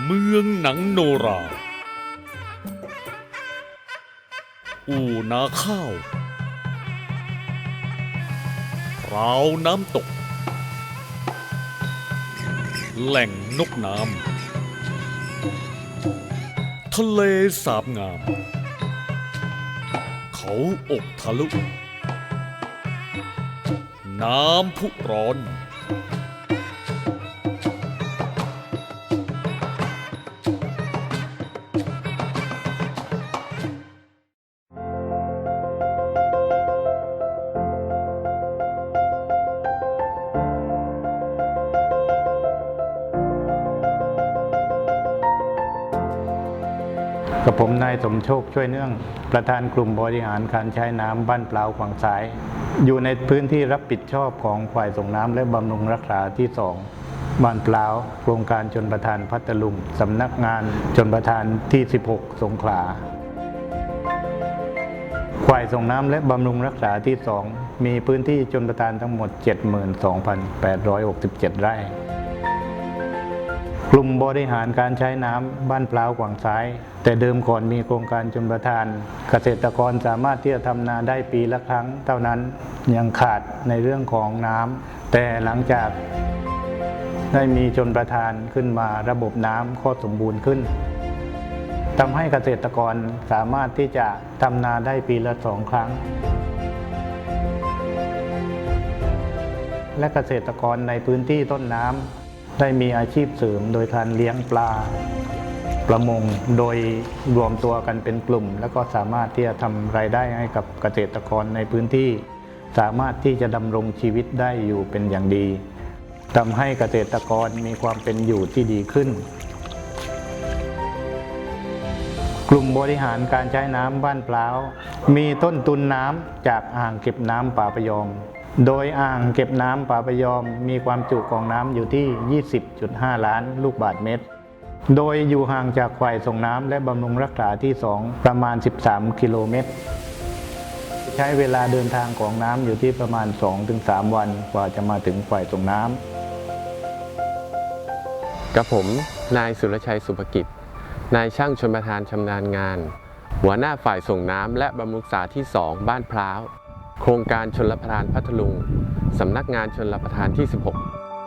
เมืองหนังโนรา อู่นาข้าวราวน้ำตก แหล่งนกน้ำ ทะเลสาบงาม เขาอกทะลุ น้ำพุร้อน กับผมนายสมโชคช่วยเนื่อง ประธานกลุ่มบริหารการใช้น้ำบ้านเปล่าขวางสาย อยู่ในพื้นที่รับผิดชอบของฝ่ายส่งน้ำและบำรุงรักษาที่สองบ้านเปล่าโครงการชนประทานพัทลุงสำนักงานชนประทานที่ 16 สงขลาฝ่ายส่งน้ำและบำรุงรักษาที่2มีพื้นที่ชนประทานทั้งหมด 72,867 ไร่ กลุ่มบริหารการใช้น้ำบ้านปลาวกวางซ้าย แต่เดิมก่อนมีโครงการชนประทาน เกษตรกรสามารถที่จะทำนาได้ปีละครั้ง เท่านั้นยังขาดในเรื่องของน้ำแต่หลังจากได้มีชนประทานขึ้นมาระบบน้ำก็สมบูรณ์ขึ้นทำให้เกษตรกรสามารถที่จะทำนาได้ปีละสองครั้ง และเกษตรกรในพื้นที่ต้นน้ำ ได้มีอาชีพเสริมโดยการเลี้ยงปลาประมงโดยรวมตัวกันเป็นกลุ่ม แล้วก็สามารถที่จะทำรายได้ให้กับเกษตรกรในพื้นที่ สามารถที่จะดำรงชีวิตได้อยู่เป็นอย่างดีทำให้เกษตรกรมีความเป็นอยู่ที่ดีขึ้น กลุ่มบริหารการใช้น้ำบ้านปลาวมีต้นทุนน้ำจากอ่างเก็บน้ำป่าพยอม โดยอ่างเก็บน้ำป่าพยอมมีความจุของน้ำอยู่ที่ 20.5 ล้านลูกบาศก์เมตร โดยอยู่ห่างจากฝ่ายส่งน้ำและบำรุงรักษาที่ 2 ประมาณ 13 กิโลเมตร ใช้เวลาเดินทางของน้ำอยู่ที่ประมาณ 2-3 วันกว่าจะมาถึงฝ่ายส่งน้ำกับผม นายสุรชัยสุภกิจ นายช่างชนประธานชำนาญงาน หัวหน้าฝ่ายส่งน้ำและบำรุงษาที่ 2 บ้านพร้าว โครงการชนรับประทานพัทลุง สำนักงานชนรับประทานที่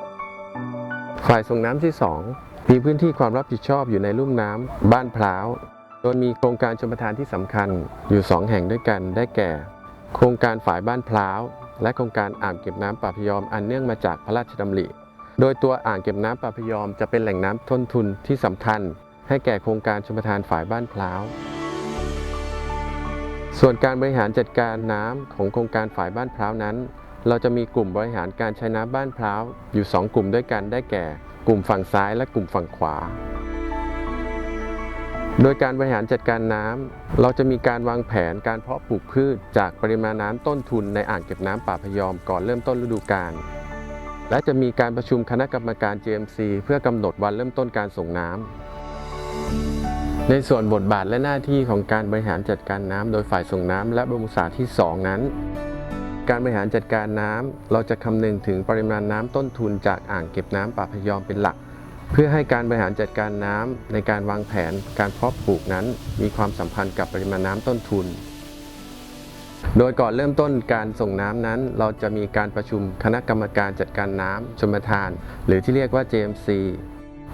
16 ฝ่ายส่งน้ำที่ 2 มีพื้นที่ความรับผิดชอบอยู่ในลุ่มน้ำบ้านพร้าว โดยมีโครงการชนประทานที่สำคัญอยู่ 2 แห่งด้วยกันได้แก่ โครงการฝ่ายบ้านพร้าว และโครงการอ่างเก็บน้ำป่าพยอมอันเนื่องมาจากพระราชดำริ โดยตัวอ่างเก็บน้ำป่าพยอมจะเป็นแหล่งน้ำต้นทุนที่สำคัญ ให้แก่โครงการชมประทานฝ่ายบ้านพร้าว ส่วนการบริหารจัดการน้ำของโครงการฝ่ายบ้านพร้าวนั้น เราจะมีกลุ่มบริหารการใช้น้ำบ้านพร้าวอยู่ 2 กลุ่มด้วยกันได้แก่ กลุ่มฝั่งซ้ายและกลุ่มฝั่งขวา โดยการบริหารจัดการน้ำเราจะมีการวางแผนการเพาะปลูกพืช จากปริมาณน้ำต้นทุนในอ่างเก็บน้ำป่าพยอมก่อนเริ่มต้นฤดูกาลและจะมีการประชุมคณะกรรมการ GMC เพื่อกำหนดวันเริ่มต้นการส่งน้ำ ในส่วนบทบาทและหน้าที่ของการบริหารจัดการน้ำโดยฝ่ายส่งน้ำและบำรุงสาที่ 2 นั้น การบริหารจัดการน้ำเราจะคำนึงถึงปริมาณน้ำต้นทุนจากอ่างเก็บน้ำป่าพยอมเป็นหลัก เพื่อให้การบริหารจัดการน้ำในการวางแผนการเพาะปลูกนั้น มีความสัมพันธ์กับปริมาณน้ำต้นทุน โดยก่อนเริ่มต้นการส่งน้ำนั้น เราจะมีการประชุมคณะกรรมการจัดการน้ำชมทาน หรือที่เรียกว่า JMC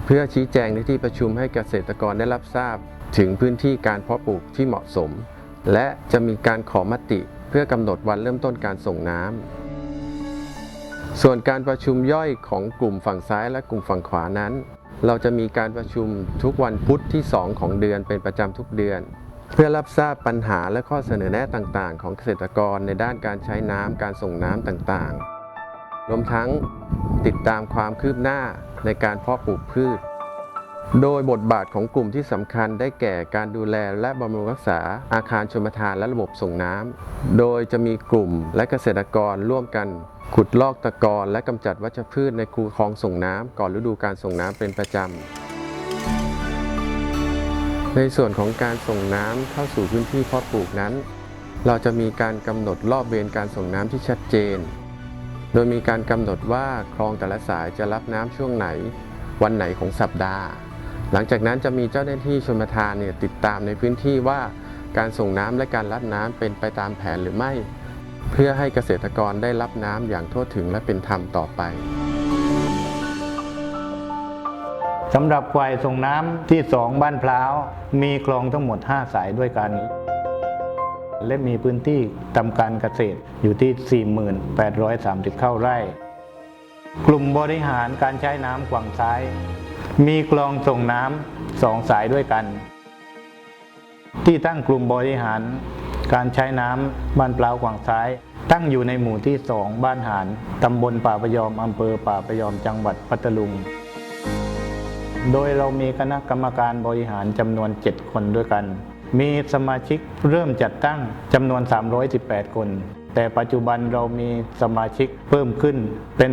เพื่อชี้แจงในที่ประชุมให้เกษตรกรได้รับทราบ ถึงพื้นที่การเพาะปลูกที่เหมาะสม และจะมีการขอมติเพื่อกำหนดวันเริ่มต้นการส่งน้ำส่วนการประชุมย่อยของกลุ่มฝั่งซ้ายและกลุ่มฝั่งขวานั้น เราจะมีการประชุมทุกวันพุธที่ 2 ของเดือนเป็นประจำทุกเดือน เพื่อรับทราบปัญหาและข้อเสนอแนะต่างๆ ของเกษตรกรในด้านการใช้น้ำการส่งน้ำต่างๆ รวมทั้งติดตามความคืบหน้า ในการเพาะปลูกพืช โดยบทบาทของกลุ่มที่สำคัญได้แก่การดูแลและบำรุงรักษาอาคารชมทานและระบบส่งน้ำ โดยจะมีกลุ่มและเกษตรกรร่วมกัน ขุดลอกตะกอนและกำจัดวัชพืชในคูคลองส่งน้ำก่อนฤดูการส่งน้ำเป็นประจำในส่วนของการส่งน้ำเข้าสู่พื้นที่เพาะปลูกนั้น เราจะมีการกำหนดรอบเวรการส่งน้ำที่ชัดเจน โดยมีการกำหนดว่าคลองแต่ละสายจะรับน้ำช่วงไหน วันไหนของสัปดาห์ หลังจากนั้นจะมีเจ้าหน้าที่ชลประทานเนี่ยติดตามในพื้นที่ว่าการส่งน้ำและการรับน้ำเป็นไปตามแผนหรือไม่ เพื่อให้เกษตรกรได้รับน้ำอย่างทั่วถึงและเป็นธรรมต่อไปสำหรับฝ่ายส่งน้ำที่ 2 บ้านพร้าว มีคลองทั้งหมด 5 สายด้วยกัน และมีพื้นที่ทำการเกษตรอยู่ที่ 4830เข้าไร่ กลุ่มบริหารการใช้น้ำกวางซ้าย มีคลองส่งน้ำสองสายด้วยกัน ที่ตั้งกลุ่มบริหารการใช้น้ำบ้านเปล่าวกวางซ้าย ตั้งอยู่ในหมู่ที่2บ้านหานตำบลป่าพยอมอำเภอป่าพยอมจังหวัดพัทลุงโดยเรามีคณะกรรมการบริหารจำนวน 7 คนด้วยกัน มีสมาชิกเริ่มจัดตั้งจำนวน 318 คน แต่ปัจจุบันเรามีสมาชิกเพิ่มขึ้นเป็น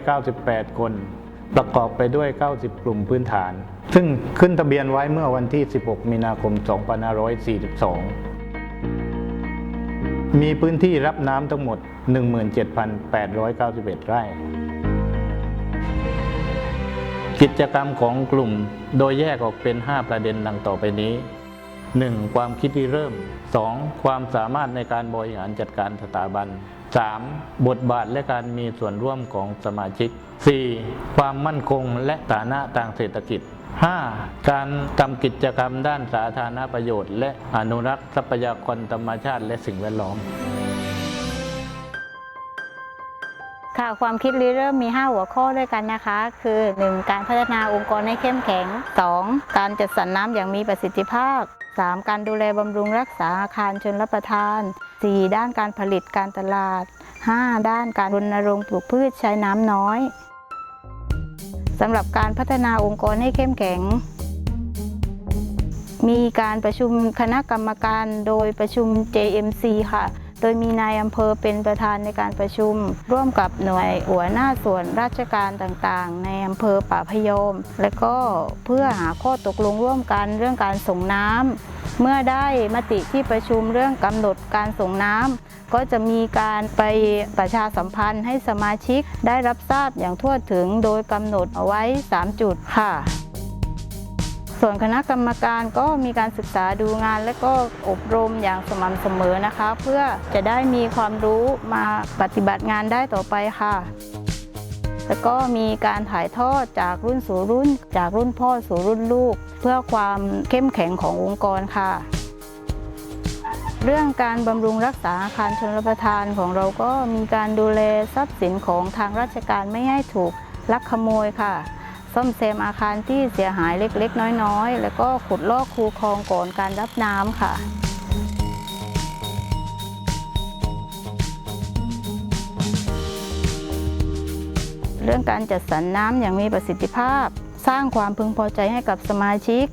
898 คน ประกอบไปด้วย 90 กลุ่มพื้นฐาน ซึ่งขึ้นทะเบียนไว้เมื่อวันที่ 16 มีนาคม 2542 มีพื้นที่รับน้ำทั้งหมด 17,891 ไร่กิจกรรมของกลุ่มโดยแยกออกเป็น 5 ประเด็นดังต่อไปนี้ 1. ความคิดที่เริ่ม 2. ความสามารถในการบริหารจัดการสถาบัน 3. บทบาทและการมีส่วนร่วมของสมาชิก 4. ความมั่นคงและฐานะทางเศรษฐกิจ 5. การทำกิจกรรมด้านสาธารณประโยชน์ และอนุรักษ์ทรัพยากรธรรมชาติและสิ่งแวดล้อมค่ะความคิดริเริ่มมี 5 หัวข้อด้วยกันนะคะ คือ 1. การพัฒนาองค์กรให้เข้มแข็ง 2. การจัดสรรน้ำอย่างมีประสิทธิภาพ 3. การดูแลบำรุงรักษาอาคารชนรับประทาน 4. ด้านการผลิตการตลาด 5. ด้านการรณรงค์ปลูกพืชใช้น้ำน้อยสำหรับการพัฒนาองค์กรให้เข้มแข็ง มีการประชุมคณะกรรมการโดยประชุม JMC ค่ะ ดยมีนายอำเภอเป็นประธานในการประชุม ร่วมกับหน่วยหัวหน้าส่วนราชการต่างๆ ในอำเภอป่าพยม และก็เพื่อหาข้อตกลงร่วมกันเรื่องการส่งน้ำเมื่อได้มติที่ประชุมเรื่องกำหนดการส่งน้ำก็จะมีการไปประชาสัมพันธ์ให้สมาชิกได้รับทราบอย่างทั่วถึงโดยกำหนดเอาไว้ 3 จุดค่ะ ส่วนคณะกรรมการก็มีการศึกษาดูงาน และก็อบรมอย่างสม่ำเสมอนะคะ เพื่อจะได้มีความรู้มาปฏิบัติงานได้ต่อไปค่ะ แล้วก็มีการถ่ายทอดจากรุ่นสู่รุ่น จากรุ่นพ่อสู่รุ่นลูก เพื่อความเข้มแข็งขององค์กรค่ะเรื่องการบำรุงรักษาอาคารชนรับประทานของเราก็มีการดูแลทรัพย์สินของทางราชการไม่ให้ถูกลักขโมยค่ะ ซ่อมแซมอาคารที่เสียหายเล็กๆ น้อยๆ แล้วก็ขุดลอกคูคลองก่อนการรับน้ำค่ะเรื่องการจัดสรรน้ำอย่างมีประสิทธิภาพ สร้างความพึงพอใจให้กับสมาชิก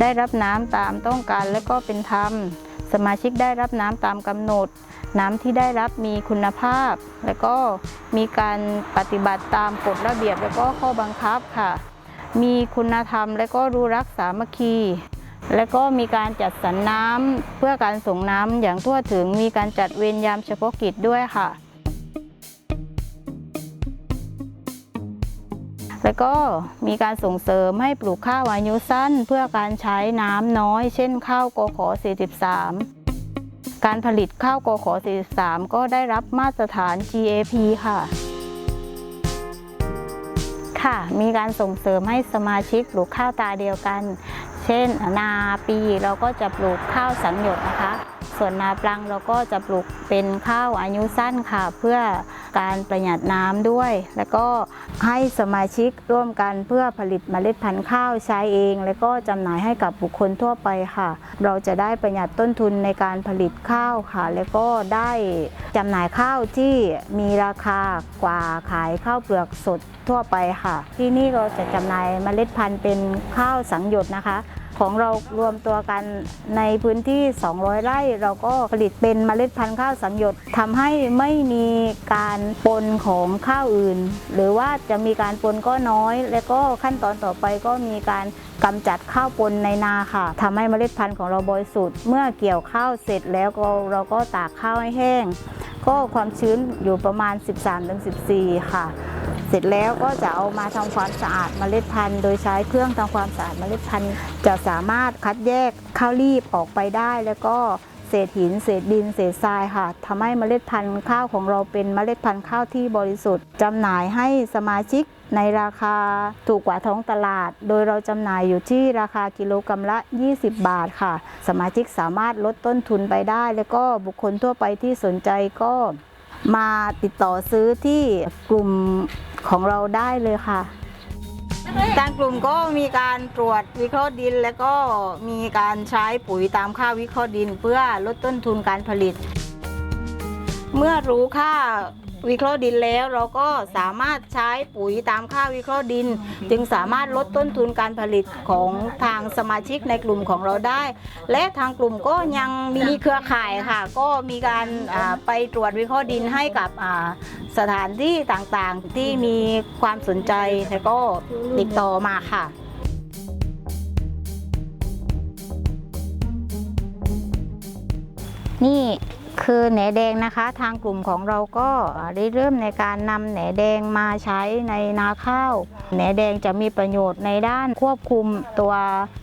ได้รับน้ำตามต้องการและก็เป็นธรรม สมาชิกได้รับน้ำตามกำหนด น้ำที่ได้รับมีคุณภาพ และก็มีการปฏิบัติตามกฎระเบียบ และก็ข้อบังคับค่ะ มีคุณธรรมและก็รู้รักสามัคคี และก็มีการจัดสรรน้ำเพื่อการส่งน้ำอย่างทั่วถึง มีการจัดเวรยามเฉพาะกิจด้วยค่ะ แล้วก็มีการส่งเสริมให้ปลูกข้าวอายุสั้น เพื่อการใช้น้ำน้อย เช่นข้าวกขอ43 การผลิตข้าวกขอ43 ก็ได้รับมาตรฐาน GAP ค่ะ ค่ะ มีการส่งเสริมให้สมาชิกปลูกข้าวตาเดียวกัน เช่น นาปีเราก็จะปลูกข้าวสังหยดนะคะ ส่วนนาปลังเราก็จะปลูกเป็นข้าวอายุสั้นค่ะ เพื่อการประหยัดน้ำด้วย แล้วก็ให้สมาชิกร่วมกันเพื่อผลิตเมล็ดพันธุ์ข้าวใช้เอง แล้วก็จำหน่ายให้กับบุคคลทั่วไปค่ะ เราจะได้ประหยัดต้นทุนในการผลิตข้าวค่ะ แล้วก็ได้จำหน่ายข้าวที่มีราคากว่าขายข้าวเปลือกสดทั่วไปค่ะ ที่นี่เราจะจำหน่ายเมล็ดพันธุ์เป็นข้าวสังหยดนะคะ ของเรารวมตัวกันในพื้นที่ 200 ไร่ เราก็ผลิตเป็นเมล็ดพันธุ์ข้าวสังยดทำให้ไม่มีการปนของข้าวอื่น หรือว่าจะมีการปนก็น้อย และก็ขั้นตอนต่อไปก็มีการกำจัดข้าวปนในนาค่ะทำให้เมล็ดพันธุ์ของเราบริสุทธิ์เมื่อเกี่ยวข้าวเสร็จแล้วก็เราก็ตากข้าวให้แห้ง ก็ความชื้นอยู่ประมาณ 13-14 ค่ะ เสร็จแล้วก็จะเอามาทำความสะอาดเมล็ดพันธุ์ โดยใช้เครื่องทำความสะอาดเมล็ดพันธุ์ จะสามารถคัดแยกข้าวรีบออกไปได้ แล้วก็เศษหิน เศษดิน เศษทรายค่ะทำให้เมล็ดพันธุ์ข้าวของเราเป็นเมล็ดพันธุ์ข้าวที่บริสุทธิ์จำหน่ายให้สมาชิกในราคาถูกกว่าท้องตลาด โดยเราจำหน่ายอยู่ที่ราคากิโลกรรัมละ 20 บาทค่ะ สมาชิกสามารถลดต้นทุนไปได้ แล้วก็บุคคลทั่วไปที่สนใจก็มาติดต่อซื้อที่กลุ่ม ของเราได้เลยค่ะ ทางกลุ่มก็มีการตรวจวิเคราะห์ดิน แล้วก็มีการใช้ปุ๋ยตามค่าวิเคราะห์ดิน เพื่อลดต้นทุนการผลิต เมื่อรู้ค่า วิเคราะห์ดินแล้ว เราก็สามารถใช้ปุ๋ยตามค่าวิเคราะห์ดิน จึงสามารถลดต้นทุนการผลิตของทางสมาชิกในกลุ่มของเราได้ และทางกลุ่มก็ยังมีเครือข่ายค่ะ ก็มีการอ่าไปตรวจวิเคราะห์ดินให้กับอ่าสถานที่ต่างๆที่มีความสนใจแล้วก็ติดต่อมาค่ะนี่ คือแหนแดงนะคะ ทางกลุ่มของเราก็ได้เริ่มในการนำแหนแดงมาใช้ในนาข้าวแหนแดงจะมีประโยชน์ในด้านควบคุมตัว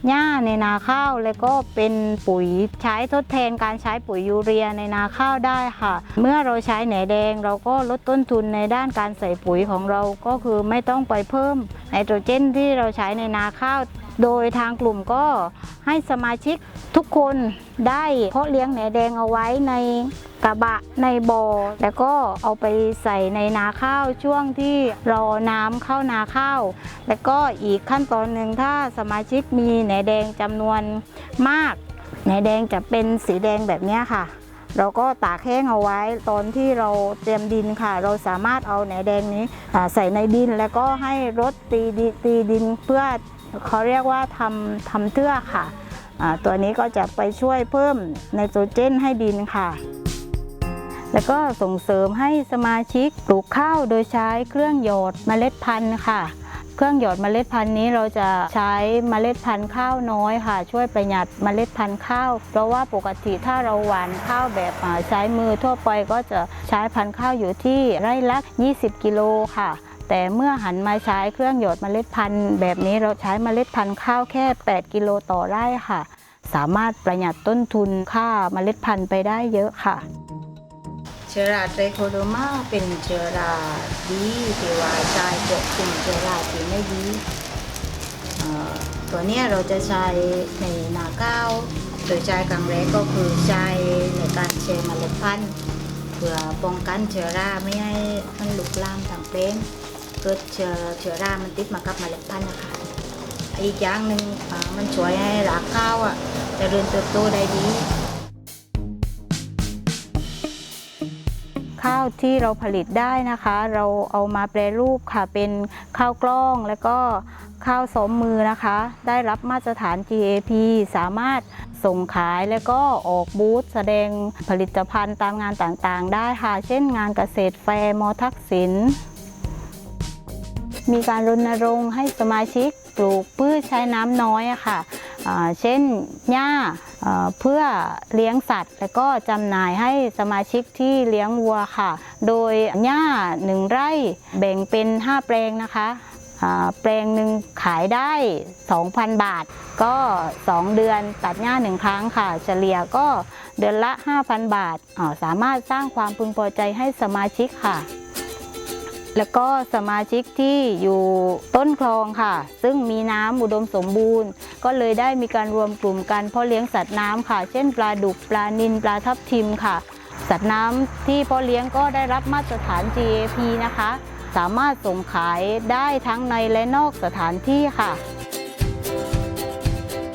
หญ้าในนาข้าว และก็เป็นปุ๋ยใช้ทดแทนการใช้ปุ๋ยยูเรียในนาข้าวได้ค่ะ เมื่อเราใช้แหนแดงเราก็ลดต้นทุนในด้านการใส่ปุ๋ยของเราก็คือไม่ต้องไปเพิ่มไนโตรเจนที่เราใช้ในนาข้าว โดยทางกลุ่มก็ให้สมาชิกทุกคนได้เพาะเลี้ยงแหนแดงเอาไว้ในกระบะในบ่อแล้วก็เอาไปใส่ในนาข้าวช่วงที่รอน้ำเข้านาข้าว แล้วก็อีกขั้นตอนหนึ่งถ้าสมาชิกมีแหนแดงจำนวนมากแหนแดงจะเป็นสีแดงแบบนี้ค่ะ เราก็ตากแห้งเอาไว้ตอนที่เราเตรียมดินค่ะ เราสามารถเอาแหนแดงนี้ใส่ในดินแล้วก็ให้รถตีตีดินเพื่อ เขาเรียกว่าทำทำเทือค่ะ ตัวนี้ก็จะไปช่วยเพิ่มไนโตรเจนให้ดินค่ะ แล้วก็ส่งเสริมให้สมาชิกปลูกข้าวโดยใช้เครื่องหยอดเมล็ดพันธุ์ค่ะ เครื่องหยอดเมล็ดพันธุ์นี้เราจะใช้เมล็ดพันธุ์ข้าวน้อยค่ะ ช่วยประหยัดเมล็ดพันธุ์ข้าว เพราะว่าปกติถ้าเราหว่านข้าวแบบใช้มือทั่วไปก็จะใช้พันธุ์ข้าวอยู่ที่ไร่ละ 20 กิโลค่ะ แต่เมื่อหันมาใช้เครื่องหยอดเมล็ดพันธุ์แบบนี้เราใช้เมล็ดพันธุ์ข้าวแค่ 8 กิโลต่อไร่ค่ะ สามารถประหยัดต้นทุนค่าเมล็ดพันธุ์ไปได้เยอะค่ะ เชื้อราไตรโคโดมาเป็นเชื้อราดีที่ว่าใช้ควบคุมเชื้อราที่ไม่ดีตัวนี้เราจะใช้ในนาข้าวโดยใช้ครั้งแรกก็คือใช้ในการแช่เมล็ดพันธุ์เพื่อป้องกันเชื้อราไม่ให้มันลุกลามทางเพลง เกิดเชื้อเชื้อรา มันติดมากับเมล็ดพันธุ์นะคะอีกอย่างหนึ่งมันช่วยให้รากข้าวอะเจริญเติบโตได้ดี ข้าวที่เราผลิตได้นะคะ เราเอามาแปรรูปค่ะเป็นข้าวกล้องแล้วก็ข้าวซ้อมมือนะคะ ได้รับมาตรฐาน GAP สามารถส่งขายแล้วก็ออกบูธแสดงผลิตภัณฑ์ตามงานต่างๆ ได้ค่ะ เช่นงานเกษตรแฟร์มอทักษิณ มีการรณรงค์ให้สมาชิกปลูกพืชใช้น้ำน้อยอะค่ะเช่นหญ้าเพื่อเลี้ยงสัตว์ แล้วก็จำหน่ายให้สมาชิกที่เลี้ยงวัวค่ะ โดยหญ้าหนึ่งไร่แบ่งเป็น 5 แปลงนะคะแปลงหนึ่งขายได้ 2,000 บาท ก็ 2 เดือนตัดหญ้าหนึ่งครั้งค่ะ เฉลี่ยก็เดือนละ 5,000 บาท สามารถสร้างความพึงพอใจให้สมาชิกค่ะ แล้วก็สมาชิกที่อยู่ต้นคลองค่ะ ซึ่งมีน้ำอุดมสมบูรณ์ ก็เลยได้มีการรวมกลุ่มกันเพาะเลี้ยงสัตว์น้ำค่ะ เช่น ปลาดุกปลานิลปลาทับทิมค่ะ สัตว์น้ำที่เพาะเลี้ยงก็ได้รับมาตรฐาน GAP นะคะ สามารถส่งขายได้ทั้งในและนอกสถานที่ค่ะ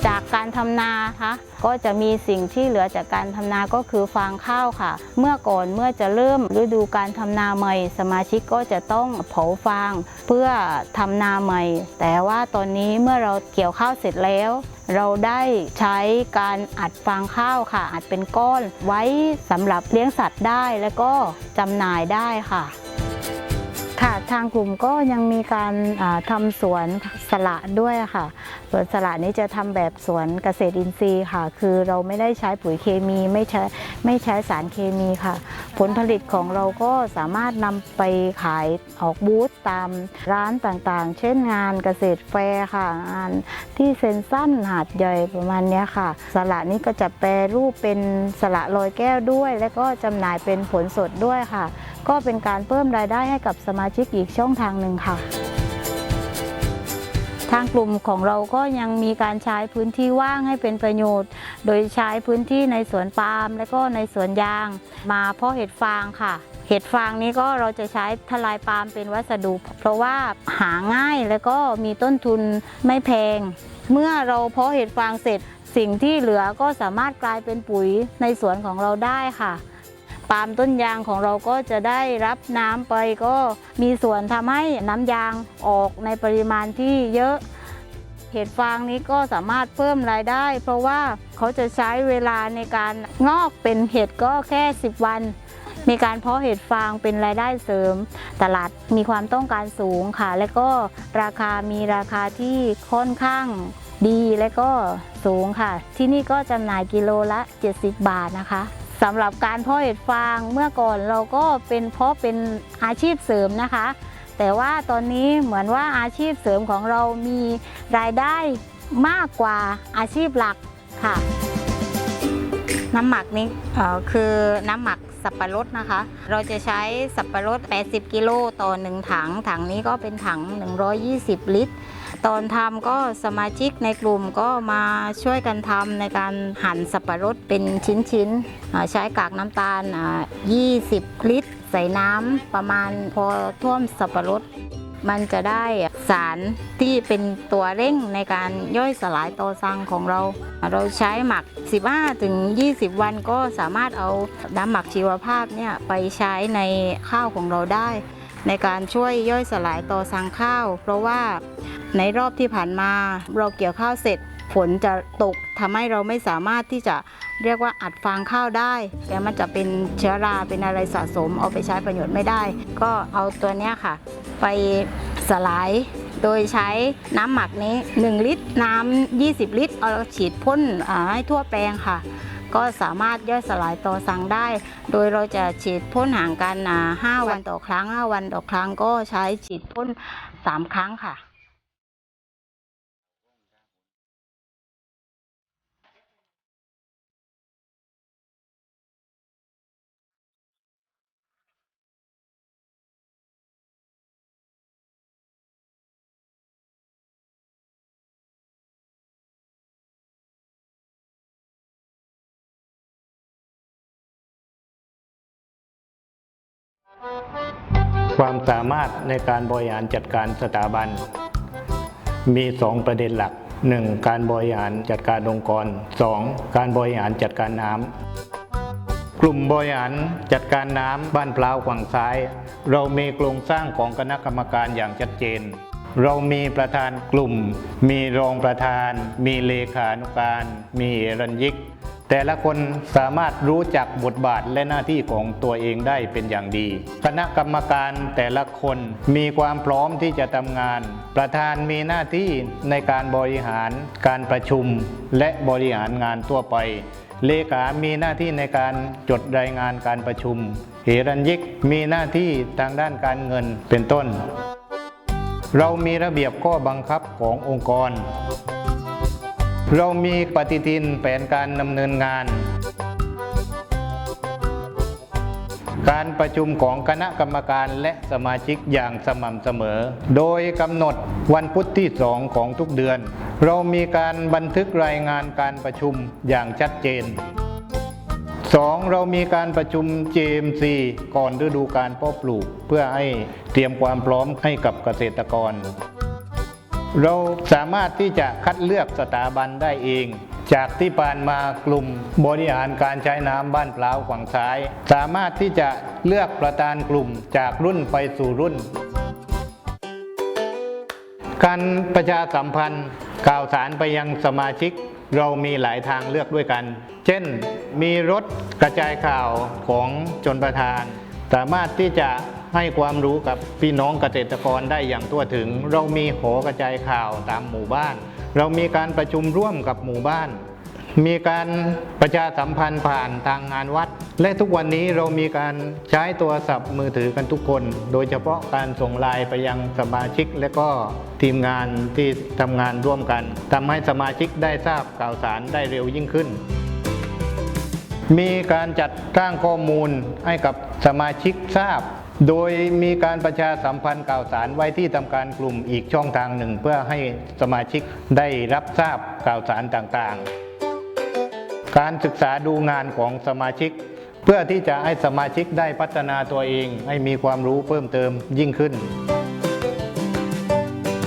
จากการทำนาคะก็จะมีสิ่งที่เหลือจากการทำนาก็คือฟางข้าวค่ะ เมื่อก่อนเมื่อจะเริ่มฤดูการทำนาใหม่ สมาชิกก็จะต้องเผาฟางเพื่อทำนาใหม่ แต่ว่าตอนนี้เมื่อเราเกี่ยวข้าวเสร็จแล้ว เราได้ใช้การอัดฟางข้าวค่ะ อัดเป็นก้อนไว้สำหรับเลี้ยงสัตว์ได้แล้วก็จำหน่ายได้ค่ะ ค่ะทางกลุ่มก็ยังมีการอ่าทำสวนสละด้วยค่ะ สวนสละนี้จะทำแบบสวนเกษตรอินทรีย์ค่ะ คือเราไม่ได้ใช้ปุ๋ยเคมีไม่ใช้ไม่ใช้สารเคมีค่ะ ผลผลิตของเราก็สามารถนำไปขายออกบูธตามร้านต่างๆ เช่นงานเกษตรแฟร์ค่ะงานที่เซนสั้นหาดใหญ่ประมาณนี้ค่ะ สละนี้ก็จะแปรรูปเป็นสละลอยแก้วด้วย และก็จำหน่ายเป็นผลสดด้วยค่ะก็เป็นการเพิ่มรายได้ให้กับสมาชิกอีกช่องทางหนึ่งค่ะ ทางกลุ่มของเราก็ยังมีการใช้พื้นที่ว่างให้เป็นประโยชน์ โดยใช้พื้นที่ในสวนปาล์มและก็ในสวนยาง มาเพาะเห็ดฟางค่ะเห็ดฟางนี้ก็เราจะใช้ทลายปาล์มเป็นวัสดุ เพราะว่าหาง่ายแล้วก็มีต้นทุนไม่แพง เมื่อเราเพาะเห็ดฟางเสร็จ สิ่งที่เหลือก็สามารถกลายเป็นปุ๋ยในสวนของเราได้ค่ะ ปาล์มต้นยางของเราก็จะได้รับน้ำไปก็มีส่วนทำให้น้ำยางออกในปริมาณที่เยอะ เห็ดฟางนี้ก็สามารถเพิ่มรายได้ เพราะว่าเขาจะใช้เวลาในการงอกเป็นเห็ดก็แค่ 10 วัน มีการเพาะเห็ดฟางเป็นรายได้เสริม ตลาดมีความต้องการสูงค่ะ และก็ราคามีราคาที่ค่อนข้างดีและก็สูงค่ะ ที่นี่ก็จำหน่ายกิโลละ 70 บาทนะคะ สำหรับการเพาะเห็ดฟางเมื่อก่อนเราก็เป็นเพาะเป็นอาชีพเสริมนะคะ แต่ว่าตอนนี้เหมือนว่าอาชีพเสริมของเรามีรายได้มากกว่าอาชีพหลักค่ะ น้ำหมักนี่คือน้ำหมักสับปะรดนะคะ เราจะใช้สับปะรด 80 กิโลต่อ 1 ถัง ถังนี้ก็เป็นถัง 120 ลิตร ตอนทำก็สมาชิกในกลุ่มก็มาช่วยกันทำในการหั่นสับปะรดเป็นชิ้นๆ ใช้กากน้ำตาล 20 ลิตร ใส่น้ำประมาณพอท่วมสับปะรด มันจะได้สารที่เป็นตัวเร่งในการย่อยสลายโตซังของเรา เราใช้หมัก 15ถึง20 วันก็สามารถเอาน้ำหมักชีวภาพเนี่ยไปใช้ในข้าวของเราได้ ในการช่วยย่อยสลายโตซังข้าว เพราะว่า ในรอบที่ผ่านมาเราเกี่ยวข้าวเสร็จ ฝนจะตกทำให้เราไม่สามารถที่จะเรียกว่าอัดฟางข้าวได้แต่มันจะเป็นเชื้อราเป็นอะไรสะสม เอาไปใช้ประโยชน์ไม่ได้ ก็เอาตัวเนี้ยค่ะ ไปสลายโดยใช้น้ำหมักนี้ 1 ลิตร น้ำ 20 ลิตร เอาฉีดพ่นให้ทั่วแปลงค่ะ ก็สามารถย่อยสลายต่อสังได้ โดยเราจะฉีดพ่นห่างกันอ่า5วันต่อครั้ง 5 วันต่อครั้งก็ใช้ฉีดพ่น 3 ครั้งค่ะ ความสามารถในการบริหารจัดการสถาบัน มี 2 ประเด็นหลัก 1. การบริหารจัดการองค์กร 2. การบริหารจัดการน้ำกลุ่มบริหารจัดการน้ำบ้านพร้าวฝั่งซ้าย เรามีโครงสร้างของคณะกรรมการอย่างชัดเจน เรามีประธานกลุ่ม มีรองประธาน มีเลขานุการ มีเอรัญยิก แต่ละคนสามารถรู้จักบทบาทและหน้าที่ของตัวเองได้เป็นอย่างดี คณะกรรมการแต่ละคนมีความพร้อมที่จะทำงาน ประธานมีหน้าที่ในการบริหารการประชุม และบริหารงานทั่วไป เลขามีหน้าที่ในการจดรายงานการประชุมเฮรัญยิกมีหน้าที่ทางด้านการเงินเป็นต้น เรามีระเบียบข้อบังคับขององค์กร เรามีปฏิทินแผนการดำเนินงาน การประชุมของคณะกรรมการและสมาชิกอย่างสม่ำเสมอ โดยกำหนดวันพุธที่สองของทุกเดือน เรามีการบันทึกรายงานการประชุมอย่างชัดเจน 2. เรามีการประชุม JMC ก่อนฤดูการเพาะปลูก เพื่อให้เตรียมความพร้อมให้กับเกษตรกร เราสามารถที่จะคัดเลือกสถาบันได้เอง จากที่ผ่านมากลุ่มบริหารการใช้น้ำบ้านพร้าวฝั่งซ้าย สามารถที่จะเลือกประธานกลุ่มจากรุ่นไปสู่รุ่น การประชาสัมพันธ์ข่าวสารไปยังสมาชิก เรามีหลายทางเลือกด้วยกัน เช่น มีรถกระจายข่าวของจนประธาน สามารถที่จะ ให้ความรู้กับพี่น้องเกษตรกรได้อย่างทั่วถึง เรามีหอกระจายข่าวตามหมู่บ้าน เรามีการประชุมร่วมกับหมู่บ้าน มีการประชาสัมพันธ์ผ่านทางงานวัด และทุกวันนี้เรามีการใช้โทรศัพท์มือถือกันทุกคน โดยเฉพาะการส่งไลน์ไปยังสมาชิก และก็ทีมงานที่ทำงานร่วมกันทำให้สมาชิกได้ทราบข่าวสารได้เร็วยิ่งขึ้นมีการจัดสร้างข้อมูลให้กับสมาชิกทราบ โดยมีการประชาสัมพันธ์ข่าวสารไว้ที่ทำการกลุ่มอีกช่องทางหนึ่ง เพื่อให้สมาชิกได้รับทราบข่าวสารต่างๆ การศึกษาดูงานของสมาชิก เพื่อที่จะให้สมาชิกได้พัฒนาตัวเอง ให้มีความรู้เพิ่มเติมยิ่งขึ้น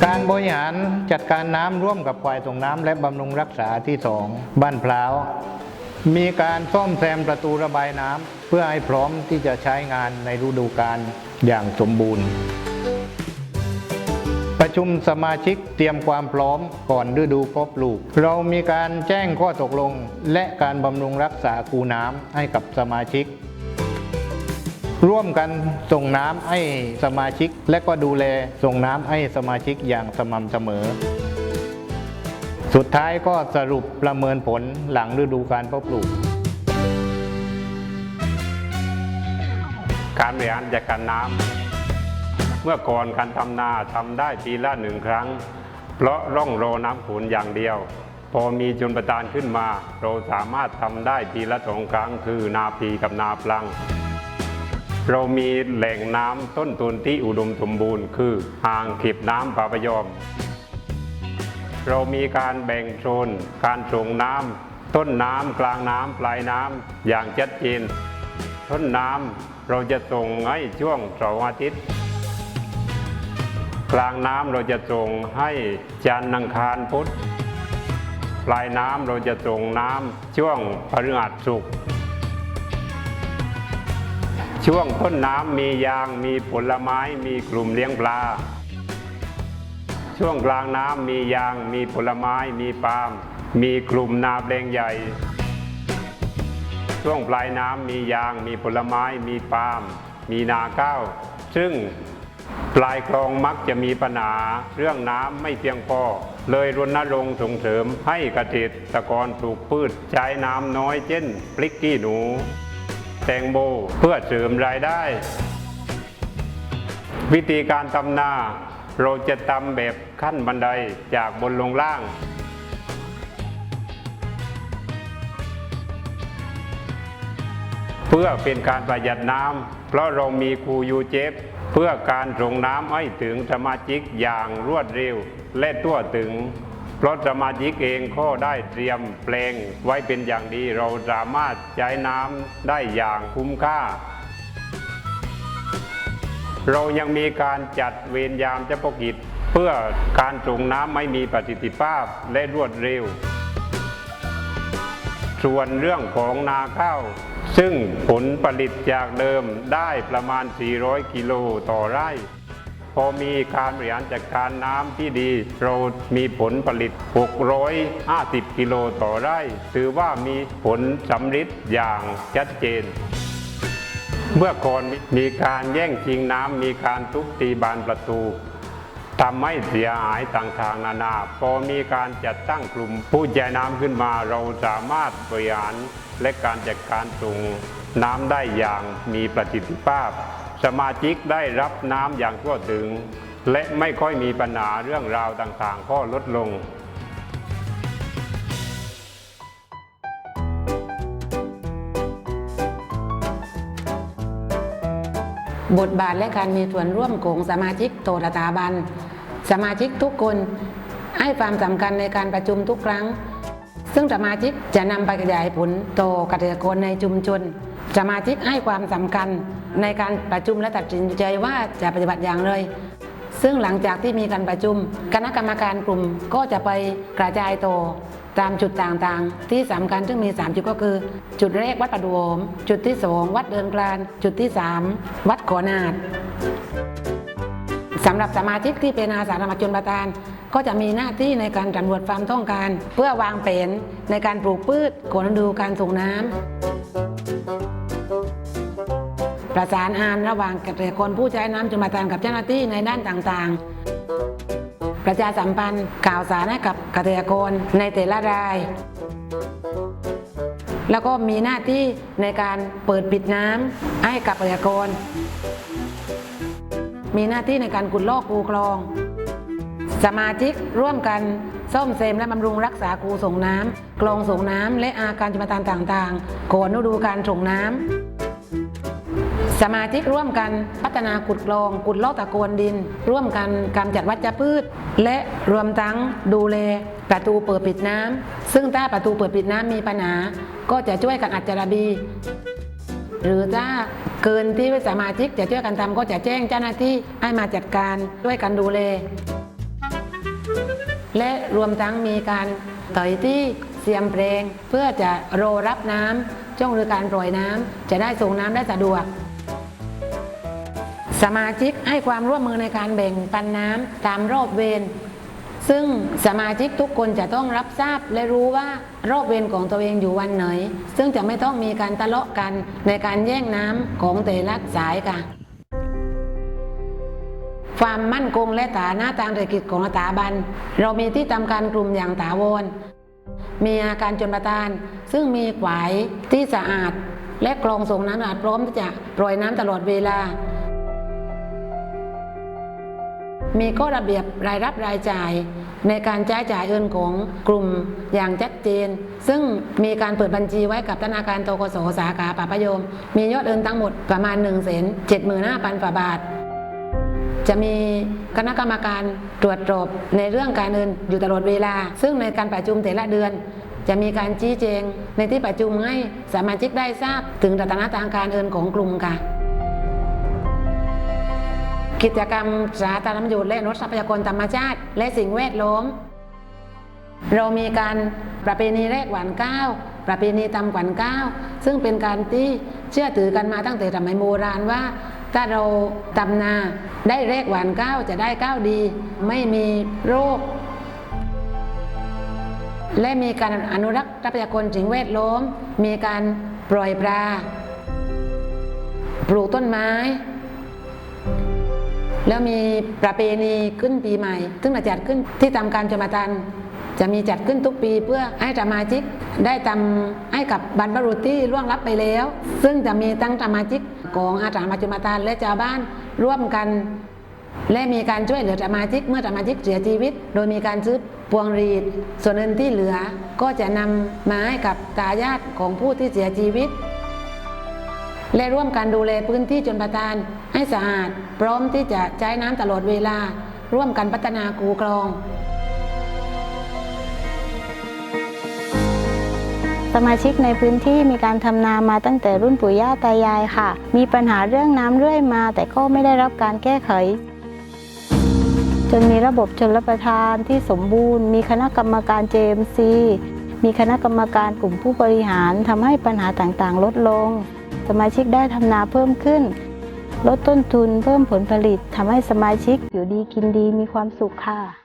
การบริหารจัดการน้ำร่วมกับฝ่ายส่งน้ำและบำรุงรักษาที่สองบ้านพร้าว มีการซ่อมแซมประตูระบายน้ำเพื่อให้พร้อมที่จะใช้งานในฤดูกาลอย่างสมบูรณ์ ประชุมสมาชิกเตรียมความพร้อมก่อนฤดูเพาะปลูก เรามีการแจ้งข้อตกลง และการบำรุงรักษาคูน้ำให้กับสมาชิก ร่วมกันส่งน้ำให้สมาชิก และก็ดูแลส่งน้ำให้สมาชิกอย่างสม่ำเสมอ สุดท้ายก็สรุปประเมินผลหลังฤดูการเพาะปลูก การบริหารจัดการน้ำเมื่อก่อนการทำนาทำได้ปีละหนึ่งครั้ง เพราะร่องรอน้ำฝนอย่างเดียว พอมีชนประทานขึ้นมา เราสามารถทำได้ปีละสองครั้ง คือนาปีกับนาปลัง เรามีแหล่งน้ำต้นทุนที่อุดมสมบูรณ์ คืออ่างเก็บน้ำป่าพยอม เรามีการแบ่งโซนการส่งน้ำต้นน้ำกลางน้ำปลายน้ำอย่างชัดเจนต้นน้ำเราจะส่งให้ช่วงเสาร์อาทิตย์ กลางน้ำเราจะส่งให้จันทร์อังคารพุธปลายน้ำเราจะส่งน้ำช่วงพฤหัสศุกร์ช่วงต้นน้ำมียางมีผลไม้มีกลุ่มเลี้ยงปลา ช่วงกลางน้ำมียาง มีผลไม้ มีปาล์มมีกลุ่มนาแปลงใหญ่ ช่วงปลายน้ำมียาง มีผลไม้ มีปาล์มมีนาข้าวซึ่งปลายคลองมักจะมีปัญหาเรื่องน้ำไม่เพียงพอ เลยรณรงค์ส่งเสริมให้เกษตรกรปลูกพืชใช้น้ำน้อยเช่นพริกขี้หนู แตงโมเพื่อเสริมรายได้ วิธีการทำนา เราจะทำแบบขั้นบันไดจากบนลงล่าง เพื่อเป็นการประหยัดน้ำเพราะเรามีคูยูเจฟเพื่อการส่งน้ำให้ถึงสมาชิกอย่างรวดเร็วและทั่วถึงเพราะสมาชิกเองก็ได้เตรียมแปลงไว้เป็นอย่างดี เราสามารถใช้น้ำได้อย่างคุ้มค่า เรายังมีการจัดเวรยามเฉพาะกิจ เพื่อการส่งน้ำไม่มีประสิทธิภาพและรวดเร็ว ส่วนเรื่องของนาข้าว ซึ่งผลผลิตจากเดิมได้ประมาณ 400 กิโลต่อไร่ พอมีการบริหารจัดการน้ำที่ดี เรามีผลผลิต 650 กิโลต่อไร่ ถือว่ามีผลสำฤทธิ์อย่างชัดเจน เมื่อก่อนมีการแย่งชิงน้ำมีการทุบตีบานประตูทำให้เสียหายต่างๆนานา พอมีการจัดตั้งกลุ่ม ผู้ใจน้ำขึ้นมาเราสามารถบริหารและการจัดการส่งน้ำได้อย่างมีประสิทธิภาพ สมาชิกได้รับน้ำอย่างทั่วถึง และไม่ค่อยมีปัญหาเรื่องราวต่างๆ ก็ลดลง บทบาทและการมีส่วนร่วมของสมาชิกโตสถาบัน สมาชิกทุกคนให้ความสำคัญในการประชุมทุกครั้ง ซึ่งสมาชิกจะนำไปขยายผลต่อเกษตรกรในชุมชน สมาชิกให้ความสำคัญในการประชุมและตัดสินใจว่าจะปฏิบัติอย่างไรซึ่งหลังจากที่มีการประชุม คณะกรรมการกลุ่มก็จะไปกระจายโต ตามจุดต่างๆ ที่สำคัญซึ่งมี 3 จุดก็คือ จุดแรกวัดประดูโหมจุดที่ 2 วัดเดินกลาน จุดที่ 3 วัดขอนาดสำหรับสมาชิกที่เป็นอาสาสมัครชนประทาน ก็จะมีหน้าที่ในการสำรวจความต้องการ เพื่อวางแผนในการปลูกพืชกนดูการส่งน้ำประสานงานระหว่างเกษตรกรผู้ใช้น้ำจุลทานกับเจ้าหน้าที่ในด้านต่างๆ ประชาสัมพันธ์ข่าวสารให้กับเกษตรกรในแต่ละราย แล้วก็มีหน้าที่ในการเปิดปิดน้ำให้กับเกษตรกร มีหน้าที่ในการขุดลอกคูคลอง สมาชิกร่วมกันซ่อมแซมและบำรุงรักษาคูส่งน้ำกลองส่งน้ำและอาการจุลทานต่างๆก่อนฤดูการส่งน้ำ สมาชิกร่วมกันพัฒนาขุดกลองขุดลอกตะโกนดิน ร่วมกันกำจัดวัชพืช และรวมทั้งดูแลประตูเปิดปิดน้ำซึ่งถ้าประตูเปิดปิดน้ำมีปัญหา ก็จะช่วยกันอัดจระบีหรือถ้าเกินที่สมาชิกจะช่วยกันทำก็จะแจ้งเจ้าหน้าที่ให้มาจัดการด้วยกันดูแลและรวมทั้งมีการต่อยที่เสียมเพลง เพื่อจะโรอรับน้ำช่วงฤดูการปล่อยน้ำจะได้ส่งน้ำได้สะดวก สมาชิกให้ความร่วมมือในการแบ่งปันน้ำตามรอบเวรซึ่งสมาชิกทุกคนจะต้องรับทราบและรู้ว่ารอบเวรของตัวเองอยู่วันไหน ซึ่งจะไม่ต้องมีการทะเลาะกันในการแย่งน้ำของแต่ละสายค่ะ ความมั่นคงและฐานะทางเศรษฐกิจของสถาบัน เรามีที่ทำการกลุ่มอย่างถาวรมีอาการจนประทาน ซึ่งมีขวายที่สะอาด และกรองส่งน้ำสะอาดพร้อมที่จะปล่อยน้ำตลอดเวลา มีข้อระเบียบรายรับรายจ่าย ในการใช้จ่ายเงินของกลุ่มอย่างชัดเจน ซึ่งมีการเปิดบัญชีไว้กับธนาคารโตกสสาขาป่าพยม มียอดเงินทั้งหมดประมาณ1นึ่งแสนเจ็ดหมื่นห้าพันกว่าบาท จะมีคณะกรรมการตรวจสอบในเรื่องการเงินอยู่ตลอดเวลา ซึ่งในการประชุมแต่ละเดือนจะมีการชี้แจงในที่ประชุมให้สมาชิกได้ทราบถึงสถานะทางการเงินของกลุ่มค่ะ กิจกรรมสาธารณประโยชน์และอนุรักษ์ทรัพยากรธรรมชาติ และสิ่งแวดล้อม เรามีการประเพณีแรกหวานก้าวประเพณีตำขวัญก้าวซึ่งเป็นการที่เชื่อถือกันมาตั้งแต่สมัยโบราณว่า ถ้าเราตำนาได้แรกหวานก้าวจะได้ก้าวดี ไม่มีโรค และมีการอนุรักษ์ทรัพยากรสิ่งแวดล้อม มีการปล่อยปลาปลูกต้นไม้ แล้วมีประเพณีขึ้นปีใหม่ ซึ่งจะจัดขึ้นที่ทำการจมาตันจะมีจัดขึ้นทุกปีเพื่อให้สมาชิกได้ทำให้กับบรรพบุรุษที่ล่วงลับไปแล้ว ซึ่งจะมีทั้งสมาชิกของอาสามาจุมาตันและชาวบ้านร่วมกัน และมีการช่วยเหลือสมาชิกเมื่อสมาชิกเสียชีวิต โดยมีการซื้อพวงรีด ส่วนเงินที่เหลือก็จะนำมาให้กับตายาติของผู้ที่เสียชีวิต และร่วมกันดูแลพื้นที่จนประทานให้สะอาด พร้อมที่จะใช้น้ำตลอดเวลา ร่วมกันพัฒนาคูคลอง สมาชิกในพื้นที่มีการทำนามาตั้งแต่รุ่นปู่ย่าตายายค่ะ มีปัญหาเรื่องน้ำเรื่อยมา แต่ก็ไม่ได้รับการแก้ไข จนมีระบบชนรับประทานที่สมบูรณ์ มีคณะกรรมการ JMC มีคณะกรรมการกลุ่มผู้บริหารทำให้ปัญหาต่างๆ ลดลง สมาชิกได้ทำนาเพิ่มขึ้น ลดต้นทุนเพิ่มผลผลิตทำให้สมาชิกอยู่ดีกินดีมีความสุขค่ะ